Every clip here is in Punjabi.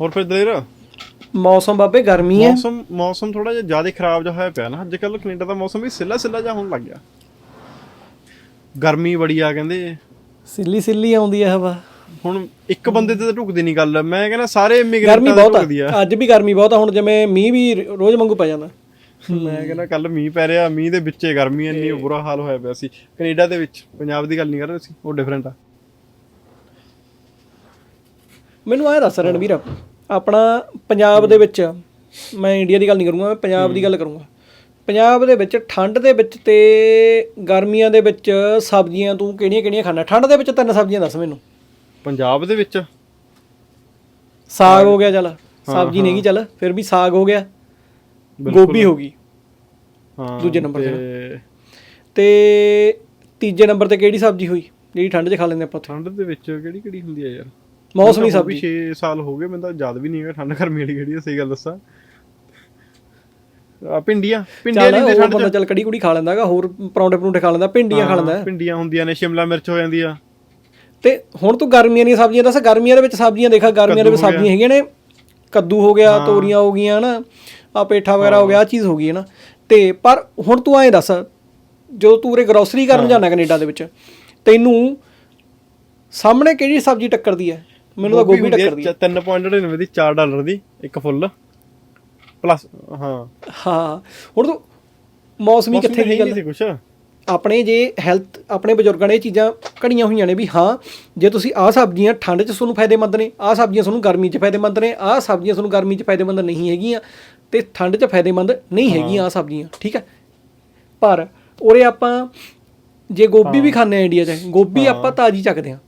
ਹੋਰ ਫਿਰ ਦਲੇਰ? ਮੌਸਮ ਬਾਬੇ ਗਰਮੀ ਹੈ। ਮੌਸਮ ਮੌਸਮ ਥੋੜਾ ਜਿਹਾ ਜ਼ਿਆਦਾ ਖਰਾਬ ਜਿਹਾ ਹੋਇਆ ਪਿਆ ਨਾ। ਅੱਜ ਕੱਲ ਕੈਨੇਡਾ ਦਾ ਮੌਸਮ ਵੀ ਸਿੱਲਾ ਸਿੱਲਾ ਜਿਹਾ ਹੋਣ ਲੱਗ ਗਿਆ। ਗਰਮੀ ਬੜੀ ਆ ਕਹਿੰਦੇ। ਸਿੱਲੀ ਸਿੱਲੀ ਆਉਂਦੀ ਹੈ ਹਵਾ। ਹੁਣ ਇੱਕ ਬੰਦੇ ਤੇ ਤਾਂ ਢੁਕਦੀ ਨਹੀਂ ਗੱਲ। ਮੈਂ ਕਹਿੰਦਾ ਸਾਰੇ ਗਰਮੀ ਇਮੀਗ੍ਰੈਂਟਾਂ ਬਹੁਤ ਤੇ ਢੁਕਦੀ ਆ। ਆ ਅੱਜ ਵੀ ਗਰਮੀ ਬਹੁਤ ਆ। ਹੁਣ ਜਿਵੇਂ ਮੀਂਹ ਵੀ ਰੋਜ਼ ਵਾਂਗੂ ਪੈ ਜਾਂਦਾ। ਮੈਂ ਕਹਿੰਦਾ ਕੱਲ ਮੀਂਹ ਪੈ ਰਿਹਾ। ਮੀਂਹ ਦੇ ਵਿੱਚੇ ਗਰਮੀ ਇੰਨੀ ਬੁਰਾ ਹਾਲ ਹੋਇਆ ਪਿਆ ਸੀ। ਕੈਨੇਡਾ ਦੇ ਵਿੱਚ ਪੰਜਾਬ ਦੀ ਗੱਲ ਨਹੀਂ ਕਰ ਰਹੇ ਸੀ ਉਹ ਡਿਫਰੈਂਟ ਆ। ਮੈਨੂੰ ਆਇਆ ਦੱਸ ਰਣਵੀਰ ਆਪਣਾ ਪੰਜਾਬ ਦੇ ਵਿੱਚ ਮੈਂ ਇੰਡੀਆ ਦੀ ਗੱਲ ਨਹੀਂ ਕਰੂੰਗਾ ਮੈਂ ਪੰਜਾਬ ਦੀ ਗੱਲ ਕਰੂੰਗਾ। ਪੰਜਾਬ ਦੇ ਵਿੱਚ ਠੰਡ ਦੇ ਵਿੱਚ ਤੇ ਗਰਮੀਆਂ ਦੇ ਵਿੱਚ ਸਬਜ਼ੀਆਂ ਤੂੰ ਕਿਹੜੀਆਂ ਕਿਹੜੀਆਂ ਖਾਣਾ ਠੰਡ ਦੇ ਵਿੱਚ ਤਿੰਨ ਸਬਜ਼ੀਆਂ ਦੱਸ ਮੈਨੂੰ। ਪੰਜਾਬ ਦੇ ਵਿੱਚ? ਸਾਗ ਹੋ ਗਿਆ ਚੱਲ। ਸਬਜ਼ੀ ਨਹੀਂ ਗੀ ਚੱਲ ਫਿਰ ਵੀ ਸਾਗ ਹੋ ਗਿਆ। ਗੋਭੀ ਹੋ ਗਈ। ਹਾਂ ਦੂਜੇ ਨੰਬਰ ਤੇ ਤੇ ਤੇ ਤੀਜੇ ਨੰਬਰ ਤੇ ਕਿਹੜੀ ਸਬਜ਼ੀ ਹੋਈ? ਜਿਹੜੀ ਠੰਡ 'ਚ ਖਾ ਲੈਂਦੇ ਆਪਾਂ ਉੱਥੇ? ਠੰਡ ਦੇ ਵਿੱਚ ਕਿਹੜੀ ਕਿਹੜੀ ਹੁੰਦੀ ਆ ਯਾਰ? ਮੌਸਮੀ ਤਾਂ ਸਬਜ਼ੀ ਵੀ 6 ਸਾਲ ਹੋ ਗਏ ਮੈਨੂੰ ਤਾਂ ਯਾਦ ਵੀ ਨਹੀਂ ਹੈਗਾ ਠੰਡ ਗਰਮੀ ਵਾਲੀ ਕਿਹੜੀ ਸਹੀ ਗੱਲ ਦੱਸਾਂ। ਆ ਪਿੰਡੀਆਂ ਪਿੰਡੀਆਂ ਨਹੀਂ ਉਹ ਠੰਡ ਬੰਦਾ ਚੱਲ ਕੜੀ ਕੁੜੀ ਖਾ ਲੈਂਦਾ ਹੈਗਾ ਹੋਰ ਪਰੌਂਠੇ ਪਰੌਂਠੇ ਖਾ ਲੈਂਦਾ ਭਿੰਡੀਆਂ ਖਾ ਲੈਂਦਾ। ਪਿੰਡੀਆਂ ਹੁੰਦੀਆਂ ਨੇ ਸ਼ਿਮਲਾ ਮਿਰਚ ਹੋ ਜਾਂਦੀ ਆ। ਤੇ ਹੁਣ ਤੂੰ ਗਰਮੀਆਂ ਦੀਆਂ ਸਬਜ਼ੀਆਂ ਦੱਸ ਗਰਮੀਆਂ ਦੇ ਵਿੱਚ ਸਬਜ਼ੀਆਂ ਦੇਖਾ ਗਰਮੀਆਂ ਦੇ ਵਿੱਚ ਸਬਜ਼ੀਆਂ ਹੈਗੀਆਂ ਨੇ ਕੱਦੂ ਹੋ ਗਿਆ ਤੋਰੀਆਂ ਹੋ ਗਈਆਂ ਨਾ ਆ ਪੇਠਾ ਵਗੈਰਾ ਹੋ ਗਿਆ ਆ ਚੀਜ਼ ਹੋ ਗਈ ਹੈ ਨਾ। ਤੇ ਪਰ ਹੁਣ ਤੂੰ ਐਂ ਦੱਸ ਜਦੋਂ ਤੂੰ ਉਰੇ ਗਰੋਸਰੀ ਕਰਨ ਜਾਂਦਾ ਕੈਨੇਡਾ ਦੇ ਵਿੱਚ ਤੈਨੂੰ ਸਾਹਮਣੇ ਕਿਹੜੀ ਸਬਜ਼ੀ ਟੱਕਰਦੀ ਹੈ? ਮੈਨੂੰ ਤਾਂ ਗੋਭੀ ਟੱਕਰਦੀ ਹੈ 3.99 ਦੀ 4 ਡਾਲਰ ਦੀ ਇੱਕ ਫੁੱਲ। ਪਲੱਸ ਹਾਂ। ਹਾਂ। ਹੁਣ ਤੂੰ ਮੌਸਮੀ ਕਿੱਥੇ ਦੀ ਗੱਲ ਸੀ ਕੁਛ। ਆਪਣੇ ਜੇ ਹੈਲਥ ਆਪਣੇ ਬਜ਼ੁਰਗਾਂ ਨੇ ਇਹ ਚੀਜ਼ਾਂ ਘੜੀਆਂ ਹੋਈਆਂ ਨੇ ਵੀ ਹਾਂ ਜੇ ਤੁਸੀਂ ਆਹ ਸਬਜ਼ੀਆਂ ਠੰਡ 'ਚ ਤੁਹਾਨੂੰ ਫਾਇਦੇਮੰਦ ਨੇ ਆਹ ਸਬਜ਼ੀਆਂ ਤੁਹਾਨੂੰ ਗਰਮੀ 'ਚ ਫਾਇਦੇਮੰਦ ਨੇ ਆਹ ਸਬਜ਼ੀਆਂ ਤੁਹਾਨੂੰ ਗਰਮੀ 'ਚ ਫਾਇਦੇਮੰਦ ਨਹੀਂ ਹੈਗੀਆਂ ਤੇ ਠੰਡ 'ਚ ਫਾਇਦੇਮੰਦ ਨਹੀਂ ਹੈਗੀਆਂ ਆਹ ਸਬਜ਼ੀਆਂ ਠੀਕ ਹੈ ਪਰ ਉਰੇ ਆਪਾਂ ਜੇ ਗੋਭੀ ਵੀ ਖਾਂਦੇ ਆ ਇੰਡੀਆ 'ਚ ਗੋਭੀ ਆਪਾਂ ਤਾਜ਼ੀ ਚੱਕਦੇ ਆ।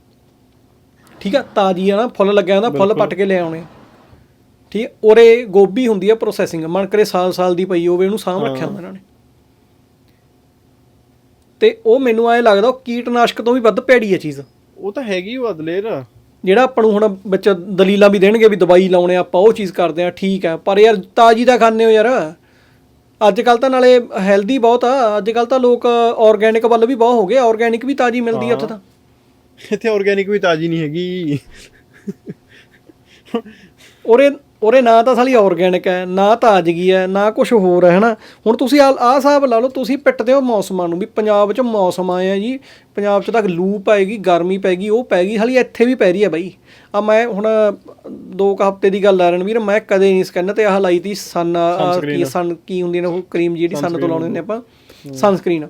ਠੀਕ ਆ ਤਾਜ਼ੀ ਆ ਨਾ ਫੁੱਲ ਲੱਗਿਆ ਹੁੰਦਾ ਫੁੱਲ ਪੱਟ ਕੇ ਲੈ ਆਉਣੇ। ਆ। ਠੀਕ ਹੈ ਉਰੇ ਗੋਭੀ ਹੁੰਦੀ ਆ ਪ੍ਰੋਸੈਸਿੰਗ ਮਨ ਕਰੇ ਸਾਲ ਸਾਲ ਦੀ ਪਈ ਹੋਵੇ ਉਹਨੂੰ ਸਾਂਭ ਰੱਖਿਆ ਹੁੰਦਾ ਇਹਨਾਂ ਨੇ। ਤੇ ਉਹ ਮੈਨੂੰ ਐ ਲੱਗਦਾ ਉਹ ਕੀਟਨਾਸ਼ਕ ਤੋਂ ਵੀ ਵੱਧ ਭੈੜੀ ਹੈ ਚੀਜ਼। ਉਹ ਤਾਂ ਹੈਗੀ ਉਹ ਅਦਲੇਰ ਜਿਹੜਾ ਆਪਾਂ ਨੂੰ ਹੁਣ ਵਿੱਚ ਦਲੀਲਾਂ ਵੀ ਦੇਣਗੇ ਵੀ ਦਵਾਈ ਲਾਉਣੇ ਆਪਾਂ ਉਹ ਚੀਜ਼ ਕਰਦੇ ਆ ਠੀਕ ਹੈ ਪਰ ਯਾਰ ਤਾਜ਼ੀ ਤਾਂ ਖਾਂਦੇ ਹੋ ਯਾਰ। ਅੱਜ ਕੱਲ ਤਾਂ ਨਾਲੇ ਹੈਲਦੀ ਬਹੁਤ ਆ ਅੱਜ ਕੱਲ ਤਾਂ ਲੋਕ ਆਰਗੈਨਿਕ ਵੱਲ ਵੀ ਬਹੁਤ ਹੋ ਗਏ ਆਰਗੈਨਿਕ ਵੀ ਤਾਜ਼ੀ ਮਿਲਦੀ ਆ ਉੱਥੇ ਤਾਂ। ਇੱਥੇ ਆਰਗੈਨਿਕ ਵੀ ਤਾਜ਼ੀ ਨਹੀਂ ਹੈਗੀ। ਉਰੇ ਉਰੇ ਨਾ ਤਾਂ ਸਾਲੀ ਆਰਗੈਨਿਕ ਹੈ ਨਾ ਤਾਜ਼ਗੀ ਹੈ ਨਾ ਕੁਝ ਹੋਰ ਹੈ ਹਨਾ? ਹੁਣ ਤੁਸੀਂ ਆਹ ਆਹ ਹਿਸਾਬ ਲਾ ਲਓ ਤੁਸੀਂ ਪਿੱਟਦੇ ਹੋ ਮੌਸਮਾਂ ਨੂੰ ਵੀ ਪੰਜਾਬ 'ਚ ਮੌਸਮ ਆਏ ਆ ਜੀ ਪੰਜਾਬ 'ਚ ਤਾਂ ਲੂ ਪਏਗੀ ਗਰਮੀ ਪੈਗੀ ਉਹ ਪੈਗੀ ਹਾਲੀ ਇੱਥੇ ਵੀ ਪੈ ਰਹੀ ਹੈ ਬਾਈ। ਆ ਮੈਂ ਹੁਣ ਦੋ ਕੁ ਹਫ਼ਤੇ ਦੀ ਗੱਲ ਆ ਰਣਵੀਰ ਮੈਂ ਕਦੇ ਨਹੀਂ ਸਕੈਨ ਤੇ ਆਹ ਲਾਈ ਤੀ ਸਨ ਕੀ ਸਨ ਕੀ ਹੁੰਦੀ ਨੇ ਉਹ ਕਰੀਮ ਜਿਹੜੀ ਸਨ ਤੋਂ ਲਾਉਣੇ ਨੇ ਆਪਾਂ ਸਨਸਕ੍ਰੀਨ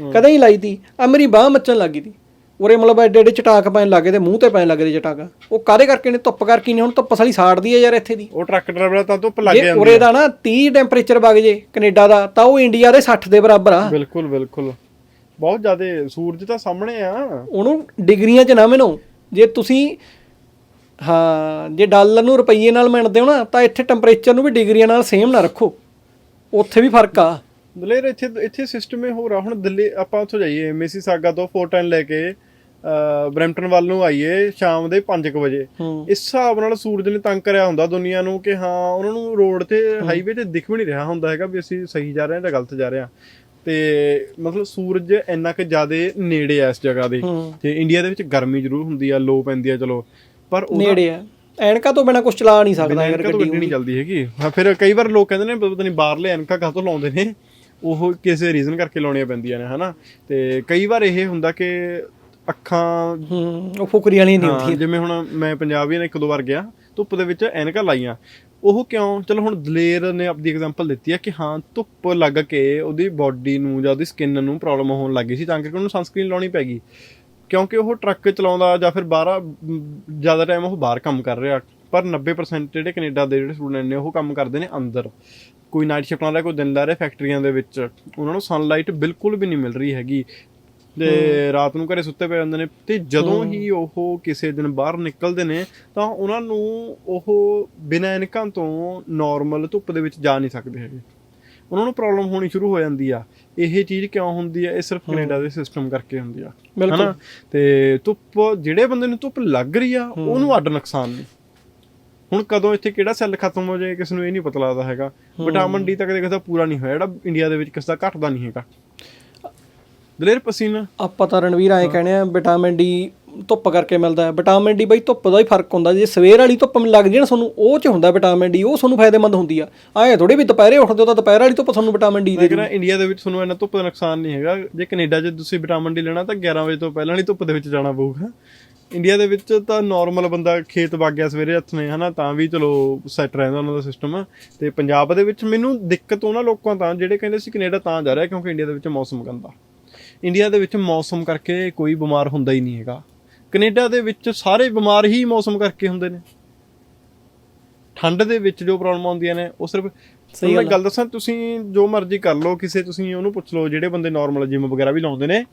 ਕਦੇ ਹੀ ਲਾਈ ਤੀ। ਆ ਮੇਰੀ ਬਾਹ ਮੱਚਣ ਲੱਗੀ ਤੀ। ਉਰੇ ਮਤਲਬ ਐਡੇ ਐਡੇ ਚਟਾਕ ਪੈਣ ਲੱਗੇ ਤੇ ਮੂੰਹ ਤੇ ਪੈਣ ਲੱਗੇ ਚਟਾਕ। ਉਹ ਕਾਦੇ ਕਰਕੇ ਨੇ? ਧੁੱਪ ਕਰਕੇ ਨੇ ਹੁਣ ਧੁੱਪ ਸਾਲੀ ਸਾੜਦੀ ਹੈ ਯਾਰ ਇੱਥੇ ਦੀ। ਉਹ ਟਰੱਕ ਡਰਾਈਵਰ ਤਾਂ ਧੁੱਪ ਲੱਗ ਜੇ ਜਾਂਦੀ ਉਰੇ ਦਾ ਨਾ 30 ਟੈਂਪਰੇਚਰ ਵਗ ਜੇ ਕੈਨੇਡਾ ਦਾ ਤਾਂ ਉਹ ਇੰਡੀਆ ਦੇ 60 ਦੇ ਬਰਾਬਰ ਆ। ਬਿਲਕੁਲ ਬਿਲਕੁਲ। ਬਹੁਤ ਜ਼ਿਆਦਾ ਸੂਰਜ ਤਾਂ ਸਾਹਮਣੇ ਆ। ਉਹਨੂੰ ਡਿਗਰੀਆਂ 'ਚ ਨਾ ਮਿਣੋ ਜੇ ਤੁਸੀਂ ਹਾਂ ਜੇ ਡਾਲਰ ਨੂੰ ਰੁਪਈਏ ਨਾਲ ਮਿਣਦੇ ਹੋ ਨਾ ਤਾਂ ਇੱਥੇ ਟੈਂਪਰੇਚਰ ਨੂੰ ਵੀ ਡਿਗਰੀਆਂ ਨਾਲ ਸੇਮ ਨਾ ਰੱਖੋ। ਉੱਥੇ ਵੀ ਫ਼ਰਕ ਆ। ਦਲੇਰ ਇੱਥੇ ਇੱਥੇ ਸਿਸਟਮ ਇਹ ਹੋ ਰਿਹਾ ਹੁਣ ਦਿੱਲੀ ਆਪਾਂ ਉੱਥੋਂ ਜਾਈਏ। ਮੇਸੀ ਸਾਗਾ ਤੋਂ ਫੋਰਟਨ ਲੈ ਕੇ ਬਰੈਂਪਟਨ ਵੱਲ ਨੂੰ ਆਈਏ ਸ਼ਾਮ ਦੇ 5:00 ਵਜੇ। ਇਸ ਹਿਸਾਬ ਨਾਲ ਸੂਰਜ ਨੇ ਤੰਗ ਕਰਿਆ ਹੁੰਦਾ ਦੁਨੀਆ ਨੂੰ ਕਿ ਹਾਂ ਉਹਨਾਂ ਨੂੰ ਰੋਡ ਤੇ ਹਾਈਵੇ ਤੇ ਦਿਖ ਵੀ ਨਹੀਂ ਰਿਹਾ ਹੁੰਦਾ ਹੈਗਾ ਵੀ ਅਸੀਂ ਸਹੀ ਜਾ ਰਹੇ ਹਾਂ ਜਾਂ ਗਲਤ ਜਾ ਰਹੇ ਹਾਂ। ਤੇ ਮਤਲਬ ਸੂਰਜ ਇੰਨਾ ਕਿ ਜ਼ਿਆਦਾ ਨੇੜੇ ਆ ਇਸ ਜਗ੍ਹਾ ਦੇ। ਤੇ ਇੰਡੀਆ ਦੇ ਵਿੱਚ ਗਰਮੀ ਜ਼ਰੂਰ ਹੁੰਦੀ ਆ ਲੋ ਪੈਂਦੀ ਆ ਚਲੋ। ਪਰ ਉਹਦਾ ਨੇੜੇ ਆ। ਐਨਕਾਂ ਤੋਂ ਬਿਨਾ ਕੁਝ ਚਲਾ ਨਹੀਂ ਸਕਦਾ ਯਾਰ ਤੋਂ ਗੱਡੀ ਨਹੀਂ ਚੱਲਦੀ ਹੈਗੀ। ਹਾਂ ਫਿਰ ਕਈ ਵਾਰ ਲੋਕ ਕਹਿੰਦੇ ਨੇ ਪਤਾ ਨਹੀਂ ਬਾਹਰਲੇ ਐਨਕਾਂ ਕਾਹਤੋਂ ਲਾਉਂਦੇ ਨੇ। ਉਹ ਕਿਸੇ ਰੀਜ਼ਨ ਕਰਕੇ ਲਾਉਣੀਆਂ ਪੈਂਦੀਆਂ ਨੇ ਹਨਾ? ਤੇ ਕਈ ਵਾਰ ਇਹ ਹੁੰਦਾ ਕਿ ਅੱਖਾਂ ਹੂੰ ਉਹ ਫੁਕਰੀ ਵਾਲੀ ਨਹੀਂ ਹਾਂ, ਜਿਵੇਂ ਹੁਣ ਮੈਂ ਪੰਜਾਬ ਨੇ ਇੱਕ ਦੋ ਵਾਰ ਗਿਆ ਧੁੱਪ ਦੇ ਵਿੱਚ ਐਨਕਾਂ ਲਾਈਆਂ। ਉਹ ਕਿਉਂ? ਚਲੋ ਹੁਣ ਦਲੇਰ ਨੇ ਆਪਦੀ ਐਗਜ਼ਾਮਪਲ ਦਿੱਤੀ ਹੈ ਕਿ ਹਾਂ ਧੁੱਪ ਲੱਗ ਕੇ ਉਹਦੀ ਬਾਡੀ ਨੂੰ ਜਾਂ ਉਹਦੀ ਸਕਿਨ ਨੂੰ ਪ੍ਰੋਬਲਮ ਹੋਣ ਲੱਗੀ ਸੀ ਤਾਂ ਕਰਕੇ ਉਹਨੂੰ ਸਨਸਕ੍ਰੀਨ ਲਾਉਣੀ ਪੈ ਗਈ। ਕਿਉਂਕਿ ਉਹ ਟਰੱਕ ਚਲਾਉਂਦਾ ਜਾਂ ਫਿਰ ਬਾਹਰ ਜ਼ਿਆਦਾ ਟਾਈਮ ਉਹ ਬਾਹਰ ਕੰਮ ਕਰ ਰਿਹਾ। ਪਰ 90% ਜਿਹੜੇ ਕੈਨੇਡਾ ਦੇ ਜਿਹੜੇ ਸਟੂਡੈਂਟ ਨੇ ਉਹ ਕੰਮ ਕਰਦੇ ਨੇ ਅੰਦਰ। ਕੋਈ ਨਾਈਟ ਸ਼ਿਫਟ ਲਾ ਰਿਹਾ ਕੋਈ ਦਿਨ ਲਾ ਰਿਹਾ ਫੈਕਟਰੀਆਂ ਦੇ ਵਿੱਚ। ਉਹਨਾਂ ਨੂੰ ਸਨਲਾਈਟ ਬਿਲਕੁਲ ਵੀ ਨਹੀਂ ਮਿਲ ਰਹੀ ਹੈਗੀ। ਤੇ ਰਾਤ ਨੂੰ ਘਰੇ ਸੁੱਤੇ ਪਏ ਹੁੰਦੇ ਨੇ ਤੇ ਜਦੋਂ ਹੀ। ਉਹ ਕਿਸੇ ਦਿਨ ਬਾਹਰ ਨਿਕਲਦੇ ਨੇ ਤਾਂ ਉਹਨਾਂ ਨੂੰ ਉਹ ਬਿਨਾਂ ਐਨਕਾਂ ਤੋਂ ਨਾਰਮਲ ਧੁੱਪ ਦੇ ਵਿੱਚ ਜਾ ਨਹੀਂ ਸਕਦੇ ਹੈਗੇ। ਉਹਨਾਂ ਨੂੰ ਪ੍ਰੋਬਲਮ ਹੋਣੀ ਸ਼ੁਰੂ ਹੋ ਜਾਂਦੀ ਆ। ਇਹ ਚੀਜ਼ ਕਿਉਂ ਹੁੰਦੀ ਆ? ਇਹ ਸਿਰਫ ਕੈਨੇਡਾ ਦੇ ਸਿਸਟਮ ਕਰਕੇ ਹੁੰਦੀ ਆ। ਹਨਾ? ਤੇ ਧੁੱਪ ਜਿਹੜੇ ਬੰਦੇ ਨੂੰ ਧੁੱਪ ਲੱਗ ਰਹੀ ਆ ਉਹਨੂੰ ਅੱਡ ਨੁਕਸਾਨ ਨੇ ਹੁਣ ਕਦੋਂ ਇੱਥੇ ਕਿਹੜਾ ਸੈੱਲ ਖਤਮ ਹੋ ਜਾਏ ਕਿਸ ਨੂੰ ਇਹ ਨਹੀਂ ਪਤਾ ਲੱਗਦਾ ਹੈਗਾ। ਵਿਟਾਮਿਨ ਡੀ ਤਾਂ ਕਦੇ ਕਿਸੇ ਦਾ ਪੂਰਾ ਨਹੀਂ ਹੋਇਆ। ਜਿਹੜਾ ਇੰਡੀਆ ਦੇ ਵਿੱਚ ਕਿਸੇ ਦਾ ਘਟਦਾ ਨਹੀਂ ਹੈਗਾ। ਦਲੇਰ ਪਸੀਨਾ। ਆਪਾਂ ਤਾਂ ਰਣਵੀਰ ਐਂ ਕਹਿੰਦੇ ਆ ਵਿਟਾਮਿਨ ਡੀ ਧੁੱਪ ਕਰਕੇ ਮਿਲਦਾ ਹੈ। ਵਿਟਾਮਿਨ ਡੀ ਬਈ ਧੁੱਪ ਦਾ ਹੀ ਫ਼ਰਕ ਹੁੰਦਾ। ਜੇ ਸਵੇਰ ਵਾਲੀ ਧੁੱਪ ਲੱਗਦੀ ਹੈ ਨਾ ਤੁਹਾਨੂੰ ਉਹ ਚ ਹੁੰਦਾ ਵਿਟਾਮਿਨ ਡੀ ਉਹ ਤੁਹਾਨੂੰ ਫਾਇਦੇਮੰਦ ਹੁੰਦੀ ਆ। ਐਂ ਥੋੜੀ ਵੀ ਦੁਪਹਿਰੇ ਉੱਠਦੇ ਹੋ ਤਾਂ ਦੁਪਹਿਰ ਵਾਲੀ ਧੁੱਪ ਤੁਹਾਨੂੰ ਵਿਟਾਮਿਨ ਡੀ ਦੇ ਕਹਿੰਦਾ ਇੰਡੀਆ ਦੇ ਵਿੱਚ ਤੁਹਾਨੂੰ ਇੰਨਾ ਧੁੱਪ ਦਾ ਨੁਕਸਾਨ ਨਹੀਂ ਹੈਗਾ। ਜੇ ਕੈਨੇਡਾ 'ਚ ਤੁਸੀਂ ਵਿਟਾਮਿਨ ਡੀ ਲੈਣਾ ਤਾਂ 11 ਵਜੇ ਤੋਂ ਪਹਿਲਾਂ ਨਹੀਂ ਧੁੱਪ ਦੇ ਵਿੱਚ ਜਾਣਾ ਪਊਗਾ। ਇੰਡੀਆ ਦੇ ਵਿੱਚ ਤਾਂ ਨਾਰਮਲ ਬੰਦਾ ਖੇਤ ਵਗ ਗਿਆ ਸਵੇਰੇ ਹੱਥ ਨੇ ਹਨਾ? ਤਾਂ ਵੀ ਚਲੋ ਸੈੱਟ ਰਹਿੰਦਾ ਉਹਨਾਂ ਦਾ ਸਿਸਟਮ ਤੇ ਪੰਜਾਬ ਦੇ ਵਿੱਚ ਮੈਨੂੰ ਦਿੱਕਤ ਉਹਨਾਂ ਲੋਕਾਂ ਤਾਂ ਜਿਹੜੇ ਕਹਿੰਦੇ ਸੀ ਕੈਨੇਡਾ ਤਾਂ ਜਾ ਰਿਹਾ ਕਿਉਂਕਿ ਇੰਡੀਆ ਦੇ ਵਿੱਚ ਮੌਸਮ ਗੰਦਾ। ਇੰਡੀਆ ਦੇ ਵਿੱਚ ਮੌਸਮ ਕਰਕੇ ਕੋਈ ਬਿਮਾਰ ਹੁੰਦਾ ਹੀ ਨਹੀਂ ਹੈਗਾ। ਕੈਨੇਡਾ ਦੇ ਵਿੱਚ ਸਾਰੇ ਬਿਮਾਰ ਹੀ ਮੌਸਮ ਕਰਕੇ ਹੁੰਦੇ ਨੇ। ਠੰਡ ਦੇ ਵਿੱਚ ਜੋ ਪ੍ਰੋਬਲਮ ਆਉਂਦੀਆਂ ਨੇ ਉਹ ਸਿਰਫ ਸਹੀ ਮੈਂ ਗੱਲ ਦੱਸਾਂ ਤੁਸੀਂ ਜੋ ਮਰਜ਼ੀ ਕਰ ਲਓ ਕਿਸੇ ਤੁਸੀਂ ਉਹਨੂੰ ਪੁੱਛ ਲਓ ਜਿਹੜੇ ਬੰਦੇ ਨਾਰਮਲ ਜਿਮ ਵਗੈਰਾ ਵੀ ਲਾਉਂਦੇ ਨੇ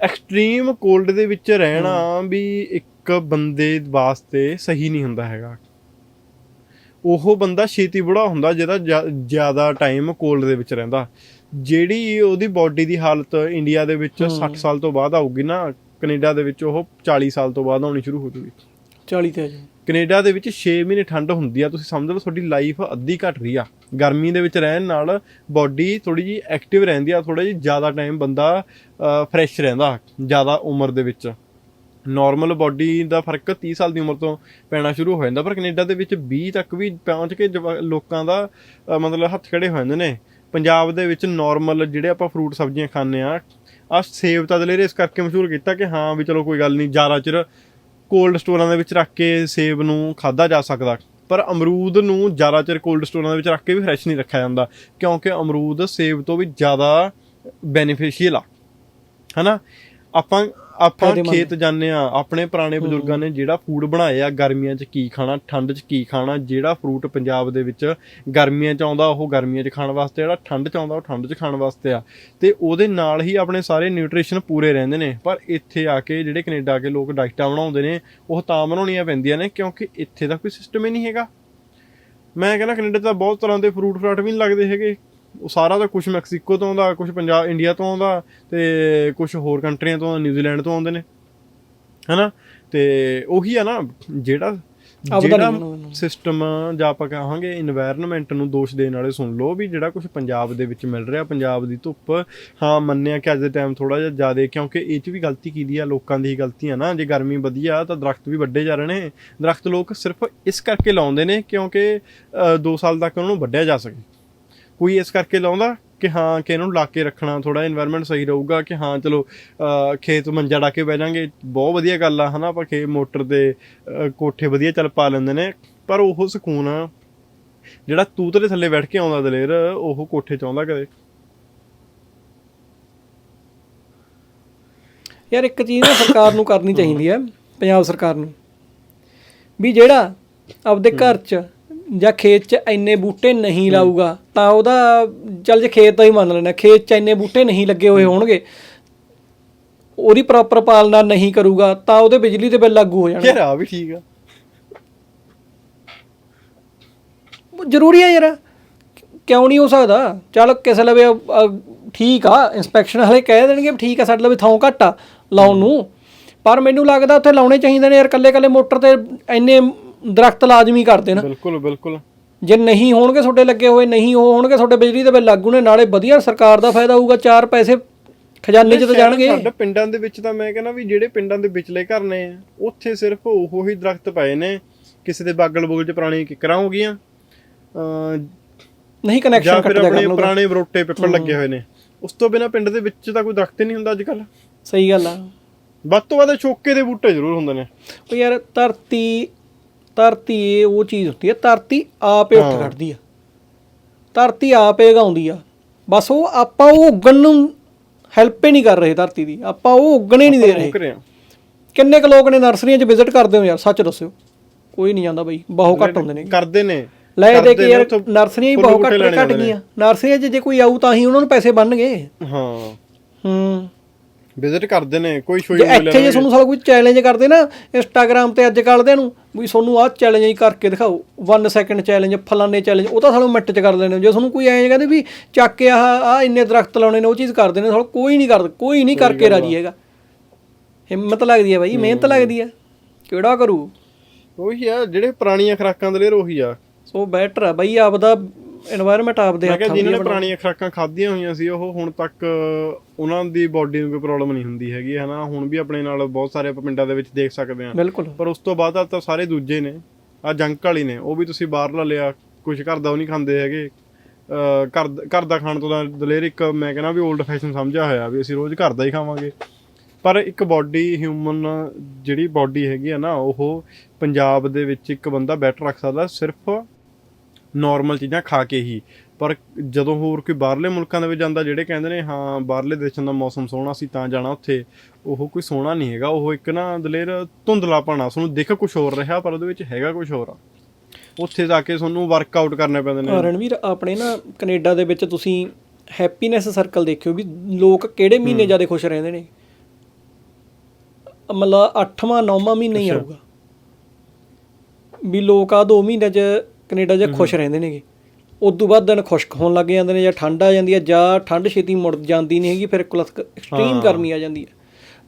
ਐਕਸਟ੍ਰੀਮ ਕੋਲਡ ਦੇ ਵਿੱਚ ਰਹਿਣਾ ਵੀ ਇੱਕ ਬੰਦੇ ਵਾਸਤੇ ਸਹੀ ਨਹੀਂ ਹੁੰਦਾ ਹੈਗਾ। ਉਹ ਬੰਦਾ ਛੇਤੀ ਬੁੜਾ ਹੁੰਦਾ ਜਿਹਦਾ ਜ਼ਿਆ- ਜ਼ਿਆਦਾ ਟਾਈਮ ਕੋਲਡ ਦੇ ਵਿੱਚ ਰਹਿੰਦਾ। ਜਿਹੜੀ ਉਹਦੀ ਬਾਡੀ ਦੀ ਹਾਲਤ ਇੰਡੀਆ ਦੇ ਵਿੱਚ 60 ਸਾਲ ਤੋਂ ਬਾਅਦ ਆਊਗੀ ਨਾ ਕੈਨੇਡਾ ਦੇ ਵਿੱਚ ਉਹ 40 ਸਾਲ ਤੋਂ ਬਾਅਦ ਆਉਣੀ ਸ਼ੁਰੂ ਹੋ ਜੂਗੀ। 40 ਤੇ ਕੈਨੇਡਾ ਦੇ ਵਿੱਚ 6 ਮਹੀਨੇ ਠੰਡ ਹੁੰਦੀ ਆ ਤੁਸੀਂ ਸਮਝ ਲਓ ਤੁਹਾਡੀ ਲਾਈਫ ਅੱਧੀ ਘਟ ਰਹੀ ਆ। ਗਰਮੀ ਦੇ ਵਿੱਚ ਰਹਿਣ ਨਾਲ ਬਾਡੀ ਥੋੜੀ ਜੀ ਐਕਟਿਵ ਰਹਿੰਦੀ ਆ ਥੋੜਾ ਜੀ ਜ਼ਿਆਦਾ ਟਾਈਮ ਬੰਦਾ ਫਰੈਸ਼ ਰਹਿੰਦਾ ਜ਼ਿਆਦਾ ਉਮਰ ਦੇ ਵਿੱਚ। ਨਾਰਮਲ ਬਾਡੀ ਦਾ ਫ਼ਰਕ 30 ਸਾਲ ਦੀ ਉਮਰ ਤੋਂ ਪੈਣਾ ਸ਼ੁਰੂ ਹੋ ਜਾਂਦਾ, ਪਰ ਕੈਨੇਡਾ ਦੇ ਵਿੱਚ 20 ਤੱਕ ਵੀ ਪਹੁੰਚ ਕੇ ਜਵਾ- ਲੋਕਾਂ ਦਾ ਮਤਲਬ ਹੱਥ ਖੜੇ ਹੋ ਜਾਂਦੇ ਨੇ। ਪੰਜਾਬ ਦੇ ਵਿੱਚ ਨਾਰਮਲ ਜਿਹੜੇ ਆਪਾਂ ਫਰੂਟ ਸਬਜ਼ੀਆਂ ਖਾਂਦੇ ਆ ਆ ਸੇਬ ਤਾਂ ਦਲੇਰੇ ਇਸ ਕਰਕੇ ਮਸ਼ਹੂਰ ਕੀਤਾ ਕਿ ਹਾਂ ਵੀ ਚਲੋ ਕੋਈ ਗੱਲ ਨਹੀਂ, ਜ਼ਿਆਦਾ ਚਿਰ ਕੋਲਡ ਸਟੋਰਾਂ ਦੇ ਵਿੱਚ ਰੱਖ ਕੇ ਸੇਬ ਨੂੰ ਖਾਦਾ ਜਾ ਸਕਦਾ। ਪਰ ਅਮਰੂਦ ਨੂੰ ਜ਼ਿਆਦਾ ਚਿਰ ਕੋਲਡ ਸਟੋਰਾਂ ਦੇ ਵਿੱਚ ਰੱਖ ਕੇ ਵੀ ਫਰੈਸ਼ ਨਹੀਂ ਰੱਖਿਆ ਜਾਂਦਾ, ਕਿਉਂਕਿ ਅਮਰੂਦ ਸੇਬ ਤੋਂ ਵੀ ਜ਼ਿਆਦਾ ਬੈਨੀਫੀਸ਼ੀਅਲ ਆ। ਹਨਾ? ਆਪਾਂ ਆਪਾਂ ਖੇਤ ਜਾਂਦੇ ਆ ਆਪਣੇ ਪੁਰਾਣੇ ਬਜ਼ੁਰਗਾਂ ਨੇ ਜਿਹੜਾ ਫੂਡ ਬਣਾਇਆ ਗਰਮੀਆਂ 'ਚ ਕੀ ਖਾਣਾ ਠੰਡ 'ਚ ਕੀ ਖਾਣਾ ਜਿਹੜਾ ਫਰੂਟ ਪੰਜਾਬ ਦੇ ਵਿੱਚ ਗਰਮੀਆਂ 'ਚ ਆਉਂਦਾ ਉਹ ਗਰਮੀਆਂ 'ਚ ਖਾਣ ਵਾਸਤੇ ਜਿਹੜਾ ਠੰਡ 'ਚ ਆਉਂਦਾ ਉਹ ਠੰਡ 'ਚ ਖਾਣ ਵਾਸਤੇ ਆ। ਤੇ ਉਹਦੇ ਨਾਲ ਹੀ ਆਪਣੇ ਸਾਰੇ ਨਿਊਟ੍ਰੀਸ਼ਨ ਪੂਰੇ ਰਹਿੰਦੇ ਨੇ। ਪਰ ਇੱਥੇ ਆ ਕੇ ਜਿਹੜੇ ਕੈਨੇਡਾ ਆ ਕੇ ਲੋਕ ਡਾਈਟਾਂ ਬਣਾਉਂਦੇ ਨੇ ਉਹ ਤਾਂ ਬਣਾਉਣੀਆਂ ਪੈਂਦੀਆਂ ਨੇ ਕਿਉਂਕਿ ਇੱਥੇ ਦਾ ਕੋਈ ਸਿਸਟਮ ਹੀ ਨਹੀਂ ਹੈਗਾ। ਮੈਂ ਕਹਿੰਦਾ ਕੈਨੇਡਾ 'ਚ ਤਾਂ ਬਹੁਤ ਤਰ੍ਹਾਂ ਦੇ ਫਰੂਟ ਫਰਾਟ ਵੀ ਨਹੀਂ ਲੱਗਦੇ ਹੈਗੇ। ਉਹ ਸਾਰਾ ਤਾਂ ਕੁਝ ਮੈਕਸੀਕੋ ਤੋਂ ਆਉਂਦਾ ਕੁਝ ਪੰਜਾਬ ਇੰਡੀਆ ਤੋਂ ਆਉਂਦਾ ਤੇ ਕੁਝ ਹੋਰ ਕੰਟਰੀਆਂ ਤੋਂ ਨਿਊਜ਼ੀਲੈਂਡ ਤੋਂ ਆਉਂਦੇ ਨੇ। ਹੈਨਾ? ਤੇ ਉਹੀ ਆ ਨਾ ਜਿਹੜਾ ਜਿਹੜਾ ਸਿਸਟਮ ਜਾਂ ਆਪਾਂ ਕਹਾਂਗੇ এনवायरमेंट ਨੂੰ ਦੋਸ਼ ਦੇਣ ਵਾਲੇ ਸੁਣ ਲਓ ਵੀ ਜਿਹੜਾ ਕੁਝ ਪੰਜਾਬ ਦੇ ਵਿੱਚ ਮਿਲ ਰਿਹਾ ਪੰਜਾਬ ਦੀ ਧੁੱਪ। ਹਾਂ ਮੰਨਿਆ ਕਿ ਅੱਜ ਦੇ ਟਾਈਮ ਥੋੜਾ ਜਿਹਾ ਜ਼ਿਆਦਾ ਕਿਉਂਕਿ ਇਹ 'ਚ ਵੀ ਗਲਤੀ ਕੀਤੀ ਆ? ਲੋਕਾਂ ਦੀ ਹੀ ਗਲਤੀ ਆ ਨਾ। ਜੇ ਗਰਮੀ ਵਧੀਆ ਤਾਂ ਦਰਖਤ ਵੀ ਵੱਡੇ ਜਾ ਰਹੇ ਨੇ। ਦਰਖਤ ਲੋਕ ਸਿਰਫ ਇਸ ਕਰਕੇ ਲਾਉਂਦੇ ਨੇ ਕਿਉਂਕਿ 2 ਸਾਲ ਤੱਕ ਉਹਨਾਂ ਨੂੰ ਵੱਢਿਆ ਜਾ ਸਕੇ। ਕੋਈ ਇਸ ਕਰਕੇ ਲਾਉਂਦਾ ਕਿ ਹਾਂ ਕਿ ਇਹਨੂੰ ਲਾ ਕੇ ਰੱਖਣਾ ਥੋੜਾ এনवायरमेंट ਸਹੀ ਰਹੂਗਾ ਕਿ ਹਾਂ ਚਲੋ ਖੇਤ ਮੰਜਾ ਡਾ ਕੇ ਬਹਿ ਜਾਾਂਗੇ। ਬਹੁਤ ਵਧੀਆ ਗੱਲ ਆ ਹਨਾ ਆਪਾਂ ਖੇ ਮੋਟਰ ਦੇ ਕੋਠੇ ਵਧੀਆ ਚੱਲ ਪਾ ਲੈਂਦੇ ਨੇ। ਪਰ ਉਹ ਸਕੂਨ ਜਿਹੜਾ ਤੂਤ ਦੇ ਥੱਲੇ ਬੈਠ ਕੇ ਆਉਂਦਾ ਦਲੇਰ ਉਹ ਕੋਠੇ ਚ ਆਉਂਦਾ ਕਦੇ। ਯਾਰ ਇੱਕ ਚੀਜ਼ ਨਾ ਸਰਕਾਰ ਨੂੰ ਕਰਨੀ ਚਾਹੀਦੀ ਹੈ। ਪੰਜਾਬ ਸਰਕਾਰ ਨੂੰ। ਵੀ ਜਿਹੜਾ ਆਪਦੇ ਘਰ 'ਚ ਜਾਂ ਖੇਤ 'ਚ ਇੰਨੇ ਬੂਟੇ ਨਹੀਂ ਲਾਊਗਾ ਤਾਂ ਉਹਦਾ ਚੱਲ ਜੇ ਖੇਤ ਦਾ ਹੀ ਮੰਨ ਲੈਣਾ ਖੇਤ 'ਚ ਇੰਨੇ ਬੂਟੇ ਨਹੀਂ ਲੱਗੇ ਹੋਏ ਹੋਣਗੇ ਉਹਦੀ ਪ੍ਰੋਪਰ ਪਾਲਣਾ ਨਹੀਂ ਕਰੂਗਾ ਤਾਂ ਉਹਦੇ ਬਿਜਲੀ ਦੇ ਬਿੱਲ ਲਾਗੂ ਹੋ ਜਾਣਗੇ। ਯਾਰ ਆ ਵੀ ਠੀਕ ਆ। ਉਹ ਜ਼ਰੂਰੀ ਹੈ ਯਾਰ ਕਿਉਂ ਨਹੀਂ ਹੋ ਸਕਦਾ? ਚੱਲ ਕਿਸੇ ਲਵੇ ਅ, ਠੀਕ ਆ ਇਨਸਪੈਕਸ਼ਨ ਹਲੇ ਕਹਿ ਦੇਣਗੇ ਵੀ ਠੀਕ ਆ ਸਾਡੇ ਲਵੇ ਥਾਂ ਘੱਟ ਆ ਲਾਉਣ ਨੂੰ। ਪਰ ਮੈਨੂੰ ਲੱਗਦਾ ਉੱਥੇ ਲਾਉਣੇ ਚਾਹੀਦੇ ਨੇ ਯਾਰ ਕੱਲੇ ਕੱਲੇ ਮੋਟਰ ਤੇ ਇੰਨੇ ਦਰਖਤ ਲਾਜ਼ਮੀ ਕਰ ਦੇਣ। ਬਿਲਕੁਲ ਬਿਲਕੁਲ। ਜੇ ਨਹੀਂ ਹੋਣਗੇ ਤੁਹਾਡੇ ਲੱਗੇ ਹੋਏ ਨਹੀਂ ਉਹ ਹੋਣਗੇ ਤੁਹਾਡੇ ਬਿਜਲੀ ਦੇ ਬਿੱਲ ਲਾਗੂ ਨੇ ਨਾਲੇ ਵਧੀਆ ਸਰਕਾਰ ਦਾ ਫਾਇਦਾ ਹੋਊਗਾ ਚਾਰ ਪੈਸੇ ਖਜ਼ਾਨੇ 'ਚ ਤਾਂ ਜਾਣਗੇ। ਸਾਡੇ ਪਿੰਡਾਂ ਦੇ ਵਿੱਚ ਤਾਂ ਮੈਂ ਕਹਿੰਦਾ ਵੀ ਜਿਹੜੇ ਪਿੰਡਾਂ ਦੇ ਵਿਚਲੇ ਘਰ ਨੇ ਉੱਥੇ ਸਿਰਫ ਉਹੋ ਹੀ ਦਰਖਤ ਪਏ ਨੇ ਕਿਸੇ ਦੇ ਬਾਗਲ ਬੁਗਲ ਚ ਪੁਰਾਣੀ ਕਿਕਰਾਂ ਹੋ ਗਈਆਂ ਨਹੀਂ ਕਨੈਕਸ਼ਨ ਕੱਟ ਜਾ ਆਪਣੇ ਪੁਰਾਣੇ ਬਰੋਟੇ ਪਿੱਪਲ ਲੱਗੇ ਹੋਏ ਨੇ। ਉਸ ਤੋਂ ਬਿਨਾ ਪਿੰਡ ਦੇ ਵਿੱਚ ਤਾਂ ਕੋਈ ਦਰਖਤ ਨਹੀਂ ਹੁੰਦਾ ਅੱਜ ਕੱਲ ਸਹੀ ਗੱਲ ਆ। ਵੱਧ ਤੋਂ ਵੱਧ ਛੋਕੇ ਦੇ ਬੂਟੇ ਜ਼ਰੂਰ ਹੁੰਦੇ ਨੇ। ਉਹ ਯਾਰ ਧਰਤੀ ਧਰਤੀ ਇਹ ਉਹ ਚੀਜ਼ ਹੁੰਦੀ ਹੈ ਧਰਤੀ ਆਪੇ ਉੱਠ ਖੜਦੀ ਆ। ਧਰਤੀ ਆਪੇ ਗਾਉਂਦੀ ਆ। ਬਸ ਉਹ ਆਪਾਂ ਉਹ ਉੱਗਣ ਨੂੰ ਹੈਲਪ ਹੀ ਨਹੀਂ ਕਰ ਰਹੇ ਧਰਤੀ ਦੀ। ਆਪਾਂ ਉਹ ਉੱਗਣੇ ਨਹੀਂ ਦੇ ਰਹੇ। ਕਿੰਨੇ ਕੁ ਲੋਕ ਨੇ ਨਰਸਰੀਆਂ 'ਚ ਵਿਜ਼ਿਟ ਕਰਦੇ ਹੋ ਯਾਰ ਸੱਚ ਦੱਸਿਓ। ਕੋਈ ਨਹੀਂ ਜਾਂਦਾ ਬਾਈ ਬਹੁਤ ਘੱਟ ਹੁੰਦੇ ਨੇ। ਕਰਦੇ ਨੇ। ਲੈ ਦੇ ਕੇ ਯਾਰ ਨਰਸਰੀਆਂ ਹੀ ਬਹੁਤ ਘੱਟ ਘੱਟ। ਗਈਆਂ। ਨਰਸਰੀਆਂ 'ਚ ਜੇ ਕੋਈ ਆਊ ਤਾਂ ਹੀ ਉਹਨਾਂ ਨੂੰ ਪੈਸੇ ਬਣਨਗੇ। ਹਾਂ। ਹੂੰ। ਵਿਜ਼ਿਟ ਕਰਦੇ ਨੇ ਕੋਈ ਸ਼ੋਈ ਜੇ ਇੱਥੇ ਜੇ ਤੁਹਾਨੂੰ ਸਾਲਾ ਕੋਈ ਚੈਲੰਜ ਕਰਦੇ ਨਾ ਇੰਸਟਾਗ੍ਰam ਤੇ ਅੱਜ ਕੱਲ੍ਹ ਦੇ ਨੂੰ ਵੀ ਤੁਹਾਨੂੰ ਆਹ ਚੈਲੰਜ ਹੀ ਕਰਕੇ ਦਿਖਾਓ। 1 ਸੈਕਿੰਡ ਚੈਲੰਜ ਫਲਾਣੇ ਚੈਲੰਜ ਉਹ ਤਾਂ ਸਾਲੂ ਮਿੰਟ ਚ ਕਰ ਲੈਣੇ। ਜੇ ਤੁਹਾਨੂੰ ਕੋਈ ਐਂ ਕਹਿੰਦੇ ਵੀ ਚੱਕ ਕੇ ਆਹ ਆ ਇੰਨੇ ਦਰਖਤ ਲਾਉਣੇ ਨੇ ਉਹ ਚੀਜ਼ ਕਰਦੇ ਨੇ ਸਾਲਾ ਕੋਈ ਨਹੀਂ ਕਰਦਾ ਕੋਈ ਨਹੀਂ ਕਰਕੇ ਰਾਜੀ ਹੈਗਾ। ਹਿੰਮਤ ਲੱਗਦੀ ਹੈ ਬਾਈ ਮਿਹਨਤ ਲੱਗਦੀ ਹੈ ਕਿਹੜਾ ਕਰੂ? ਉਹੀ ਆ ਜਿਹੜੇ ਪੁਰਾਣੀਆਂ ਖਰਾਕਾਂ ਦੇ ਲੇਰ ਉਹੀ ਆ। ਸੋ ਬੈਟਰ ਹੈ ਬਾਈ ਆਪਦਾ এনवायरमेंट ਆਪਦੇ ਮੈਂ ਹੱਥਾਂ ਕਿਹਾ ਦੀ ਜਿਨ੍ਹਾਂ ਨੇ ਪੁਰਾਣੀਆਂ ਖੁਰਾਕਾਂ ਖਾਧੀਆਂ ਹੋਈਆਂ ਸੀ ਉਹ ਹੁਣ ਤੱਕ ਉਹਨਾਂ ਦੀ ਬਾਡੀ ਨੂੰ ਕੋਈ ਪ੍ਰੋਬਲਮ ਨਹੀਂ ਹੁੰਦੀ ਹੈਗੀ ਹਨਾ ਹੁਣ ਵੀ ਆਪਣੇ ਨਾਲ ਬਹੁਤ ਸਾਰੇ ਆਪਾਂ ਪਿੰਡਾਂ ਦੇ ਵਿੱਚ ਦੇਖ ਸਕਦੇ ਆ ਬਿਲਕੁਲ। ਪਰ ਉਸ ਤੋਂ ਬਾਅਦ ਤਾਂ ਸਾਰੇ ਦੂਜੇ ਨੇ ਆ ਜੰਕ ਵਾਲੀ ਨੇ ਉਹ ਵੀ ਤੁਸੀਂ ਬਾਹਰ ਲਾ ਲਿਆ ਕੁਝ ਘਰ ਦਾ ਉਹ ਨਹੀਂ ਖਾਂਦੇ ਹੈਗੇ। ਅਹ ਘਰ ਘਰ ਦਾ ਖਾਣ ਤੋਂ ਤਾਂ ਦਲੇਰ ਇੱਕ ਮੈਂ ਕਹਿੰਦਾ ਵੀ 올ਡ ਫੈਸ਼ਨ ਸਮਝਿਆ ਹੋਇਆ ਵੀ ਅਸੀਂ ਰੋਜ਼ ਘਰ ਦਾ ਹੀ ਖਾਵਾਂਗੇ। ਪਰ ਇੱਕ ਬਾਡੀ ਹਿਊਮਨ ਜਿਹੜੀ ਬਾਡੀ ਹੈਗੀ ਆ ਨਾ ਉਹ ਪੰਜਾਬ ਦੇ ਵਿੱਚ ਇੱਕ ਬੰਦਾ ਬੈਟਰ ਰੱਖ ਸਕਦਾ ਸਿਰਫ ਨਾਰਮਲ ਚੀਜ਼ਾਂ ਖਾ ਕੇ ਹੀ। ਪਰ ਜਦੋਂ ਹੋਰ ਕੋਈ ਬਾਹਰਲੇ ਮੁਲਕਾਂ ਦੇ ਵਿੱਚ ਜਾਂਦਾ ਜਿਹੜੇ ਕਹਿੰਦੇ ਨੇ ਹਾਂ ਬਾਹਰਲੇ ਦੇਸ਼ਾਂ ਦਾ ਮੌਸਮ ਸੋਹਣਾ ਸੀ ਤਾਂ ਜਾਣਾ ਉੱਥੇ ਉਹ ਕੋਈ ਸੋਹਣਾ ਨਹੀਂ ਹੈਗਾ। ਉਹ ਇੱਕ ਨਾ ਦਲੇਰ ਧੁੰਦਲਾਪਣਾ ਤੁਹਾਨੂੰ ਦਿਖ ਕੁਝ ਹੋਰ ਰਿਹਾ ਪਰ ਉਹਦੇ ਵਿੱਚ ਹੈਗਾ ਕੁਝ ਹੋਰ ਆ। ਉੱਥੇ ਜਾ ਕੇ ਤੁਹਾਨੂੰ ਵਰਕਆਊਟ ਕਰਨੇ ਪੈਂਦੇ ਨੇ। ਰਣਵੀਰ ਆਪਣੇ ਨਾ ਕੈਨੇਡਾ ਦੇ ਵਿੱਚ ਤੁਸੀਂ ਹੈਪੀਨੈਸ ਸਰਕਲ ਦੇਖਿਓ ਵੀ ਲੋਕ ਕਿਹੜੇ ਮਹੀਨੇ ਜ਼ਿਆਦਾ ਖੁਸ਼ ਰਹਿੰਦੇ ਨੇ? ਮਤਲਬ 8ਵਾਂ 9ਵਾਂ ਮਹੀਨਾ ਹੀ ਆਊਗਾ। ਵੀ ਲੋਕ ਆ 2 ਮਹੀਨਿਆਂ 'ਚ ਕੈਨੇਡਾ 'ਚ ਖੁਸ਼ ਰਹਿੰਦੇ ਨੇਗੇ। ਉਸ ਤੋਂ ਬਾਅਦ ਦਿਨ ਖੁਸ਼ਕ ਹੋਣ ਲੱਗ ਜਾਂਦੇ ਨੇ ਜਾਂ ਠੰਡ ਆ ਜਾਂਦੀ ਹੈ ਜਾਂ ਠੰਡ ਛੇਤੀ ਮੁੜ ਜਾਂਦੀ ਨਹੀਂ ਹੈਗੀ ਫਿਰ ਕੁਲਤ ਐਕਸਟ੍ਰੀਮ ਗਰਮੀ ਆ ਜਾਂਦੀ ਹੈ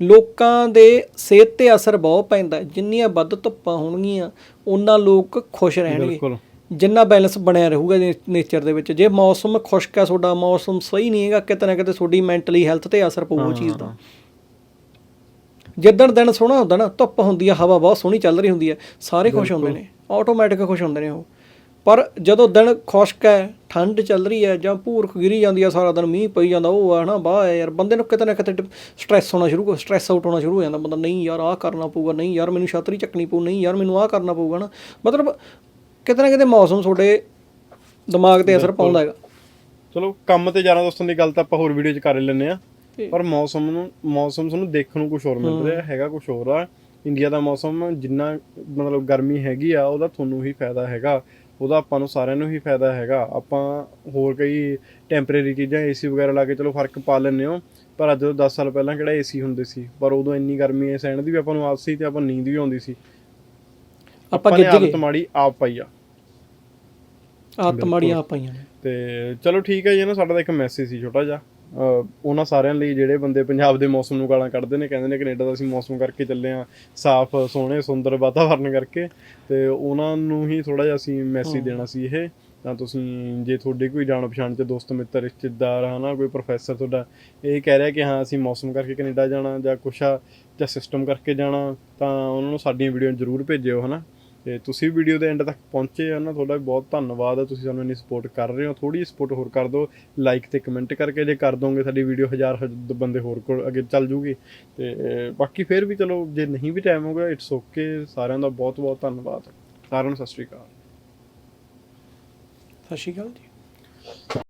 ਲੋਕਾਂ ਦੇ ਸਿਹਤ ਤੇ ਅਸਰ ਬਹੁਤ ਪੈਂਦਾ ਹੈ। ਜਿੰਨੀਆਂ ਵੱਧ ਧੁੱਪਾਂ ਹੋਣਗੀਆਂ ਉਹਨਾਂ ਲੋਕ ਖੁਸ਼ ਰਹਿਣਗੇ। ਜਿੰਨਾ ਬੈਲੈਂਸ ਬਣਿਆ ਰਹੂਗਾ ਨੇਚਰ ਦੇ ਵਿੱਚ। ਜੇ ਮੌਸਮ ਖੁਸ਼ਕ ਹੈ ਤੁਹਾਡਾ ਮੌਸਮ ਸਹੀ ਨਹੀਂ ਹੈਗਾ ਕਿਤੇ ਨਾ ਕਿਤੇ ਤੁਹਾਡੀ ਮੈਂਟਲੀ ਹੈਲਥ ਤੇ ਅਸਰ ਪਊ ਉਹ ਚੀਜ਼ ਦਾ। ਜਿੱਦਣ ਦਿਨ ਸੋਹਣਾ ਹੁੰਦਾ ਨਾ ਧੁੱਪ ਹੁੰਦੀ ਆ ਹਵਾ ਬਹੁਤ ਸੋਹਣੀ ਚੱਲ ਰਹੀ ਹੁੰਦੀ ਹੈ ਸਾਰੇ ਖੁਸ਼ ਹੁੰਦੇ ਨੇ ਆਟੋਮੈਟਿਕ ਖੁਸ਼ ਹੁੰਦੇ ਨੇ ਉਹ। ਪਰ ਜਦੋਂ ਦਿਨ ਖੁਸ਼ਕ ਹੈ ਠੰਡ ਚੱਲ ਰਹੀ ਹੈ ਜਾਂ ਭੂਰਖ ਗਿਰੀ ਜਾਂਦੀ ਆ ਸਾਰਾ ਦਿਨ ਮੀਂਹ ਪਈ ਜਾਂਦਾ ਉਹ ਆ ਹਨਾ ਬਾਹ ਹੈ ਯਾਰ ਬੰਦੇ ਨੂੰ ਕਿਤੇ ਨਾ ਕਿਤੇ ਸਟ੍ਰੈਸ ਹੋਣਾ ਸ਼ੁਰੂ ਸਟ੍ਰੈਸ ਆਊਟ ਹੋਣਾ ਸ਼ੁਰੂ ਹੋ ਜਾਂਦਾ ਬੰਦਾ ਨਹੀਂ ਯਾਰ ਆਹ ਕਰਨਾ ਪਊਗਾ ਨਹੀਂ ਯਾਰ ਮੈਨੂੰ ਛਤਰੀ ਚੱਕਣੀ ਪਊ ਨਹੀਂ ਯਾਰ ਮੈਨੂੰ ਆਹ ਕਰਨਾ ਪਊਗਾ ਨਾ ਮਤਲਬ ਕਿਤੇ ਨਾ ਕਿਤੇ ਮੌਸਮ ਤੁਹਾਡੇ ਦਿਮਾਗ ਤੇ ਅਸਰ ਪਾਉਂਦਾ ਹੈਗਾ। ਚਲੋ ਕੰਮ ਤੇ ਜਾਣਾ ਦੋਸਤਾਂ ਦੀ ਗੱਲ ਤਾਂ ਆਪਾਂ ਹੋਰ ਵੀਡੀਓ 'ਚ ਕਰ ਹੀ ਲੈਂਦੇ ਆ ਪਰ ਮੌਸਮ ਨੂੰ ਮੌਸਮ ਤੁਹਾਨੂੰ ਦੇਖਣ ਨੂੰ ਕੁਝ ਹੋਰ ਮਿਲ ਰਿਹਾ ਹੈਗਾ ਕੁਝ ਹੋਰ ਆ। ਇੰਡੀਆ ਦਾ ਮੌਸਮ ਜਿੰਨਾ ਮਤਲਬ ਗਰਮੀ ਹੈਗੀ ਆ ਉਹਦਾ ਤੁਹਾਨੂੰ ਹੀ ਫਾਇਦਾ ਹੈਗਾ। ਉਹਦਾ ਆਪਾਂ ਨੂੰ ਸਾਰਿਆਂ ਨੂੰ ਹੀ ਫਾਇਦਾ ਹੈਗਾ। ਆਪਾਂ ਹੋਰ ਕਈ ਟੈਂਪਰੇਰੀ ਚੀਜ਼ਾਂ ਏਸੀ ਵਗੈਰਾ ਲਾ ਕੇ ਚਲੋ ਫ਼ਰਕ ਪਾ ਲੈਂਦੇ ਹੋ। ਪਰ ਅੱਜ ਤੋਂ 10 ਸਾਲ ਪਹਿਲਾਂ ਕਿਹੜਾ ਏਸੀ ਹੁੰਦੇ ਸੀ? ਪਰ ਉਦੋਂ ਇੰਨੀ ਗਰਮੀ ਐ ਸਹਿਣ ਦੀ ਵੀ ਆਪਾਂ ਨੂੰ ਆਦਤ ਸੀ ਤੇ ਆਪਾਂ ਨੀਂਦ ਵੀ ਆਉਂਦੀ ਸੀ। ਆਪਾਂ ਗਿੱਜ ਆਦਤ ਮਾੜੀ ਆਪ ਪਾਈ ਆ। ਆਦਤ ਮਾੜੀਆਂ ਪਾਈਆਂ ਨੇ। ਤੇ ਚਲੋ ਠੀਕ ਹੈ ਜੀ ਨਾ ਸਾਡਾ ਤਾਂ ਇੱਕ ਮੈਸੇਜ ਸੀ ਛੋਟਾ ਜਿਹਾ। ਉਹਨਾਂ ਸਾਰਿਆਂ ਲਈ ਜਿਹੜੇ ਬੰਦੇ ਪੰਜਾਬ ਦੇ ਮੌਸਮ ਨੂੰ ਗਾਲਾਂ ਕੱਢਦੇ ਨੇ ਕਹਿੰਦੇ ਨੇ ਕੈਨੇਡਾ ਦਾ ਅਸੀਂ ਮੌਸਮ ਕਰਕੇ ਚੱਲੇ ਆ ਸਾਫ਼ ਸੋਹਣੇ ਸੁੰਦਰ ਵਾਤਾਵਰਨ ਕਰਕੇ ਤੇ ਉਹਨਾਂ ਨੂੰ ਹੀ ਥੋੜਾ ਜਿਹਾ ਅਸੀਂ ਮੈਸੇਜ ਦੇਣਾ ਸੀ ਇਹ। ਤਾਂ ਤੁਸੀਂ ਜੇ ਤੁਹਾਡੇ ਕੋਈ ਜਾਣ ਪਛਾਣ ਚ ਦੋਸਤ ਮਿੱਤਰ ਰਿਸ਼ਤੇਦਾਰ ਹਨਾ ਕੋਈ ਪ੍ਰੋਫੈਸਰ ਤੁਹਾਡਾ ਇਹ ਕਹਿ ਰਿਹਾ ਕਿ ਹਾਂ ਅਸੀਂ ਮੌਸਮ ਕਰਕੇ ਕੈਨੇਡਾ ਜਾਣਾ ਜਾਂ ਕੁਛ ਆ ਜਾਂ ਸਿਸਟਮ ਕਰਕੇ ਜਾਣਾ ਤਾਂ ਉਹਨਾਂ ਨੂੰ ਸਾਡੀਆਂ ਵੀਡੀਓ ਜ਼ਰੂਰ ਭੇਜਿਓ ਹਨਾ? ਤੇ ਤੁਸੀਂ ਵੀਡੀਓ ਦੇ ਐਂਡ ਤੱਕ ਪਹੁੰਚੇ ਆ ਨਾ, ਤੁਹਾਡਾ ਬਹੁਤ ਧੰਨਵਾਦ ਹੈ, ਤੁਸੀਂ ਸਾਨੂੰ ਇੰਨੀ ਸਪੋਰਟ ਕਰ ਰਹੇ ਹੋ। ਥੋੜੀ ਸਪੋਰਟ ਹੋਰ ਕਰ ਦਿਓ ਲਾਈਕ ਤੇ ਕਮੈਂਟ ਕਰਕੇ ਜੇ ਕਰ ਦੋਗੇ ਸਾਡੀ ਵੀਡੀਓ ਹਜ਼ਾਰ ਹਜ਼ਾਰ ਬੰਦੇ ਹੋਰ ਕੋਲ ਅੱਗੇ ਚੱਲ ਜੂਗੀ। ਤੇ ਬਾਕੀ ਫਿਰ ਵੀ ਚਲੋ, ਜੇ ਨਹੀਂ ਵੀ ਟਾਈਮ ਹੋਗਾ ਇਟਸ ਓਕੇ ਸਾਰਿਆਂ ਦਾ ਬਹੁਤ ਬਹੁਤ ਧੰਨਵਾਦ। ਸਾਰਿਆਂ ਨੂੰ ਸਤਿ ਸ਼੍ਰੀ ਅਕਾਲ। ਸਤਿ ਸ਼੍ਰੀ ਅਕਾਲ ਜੀ।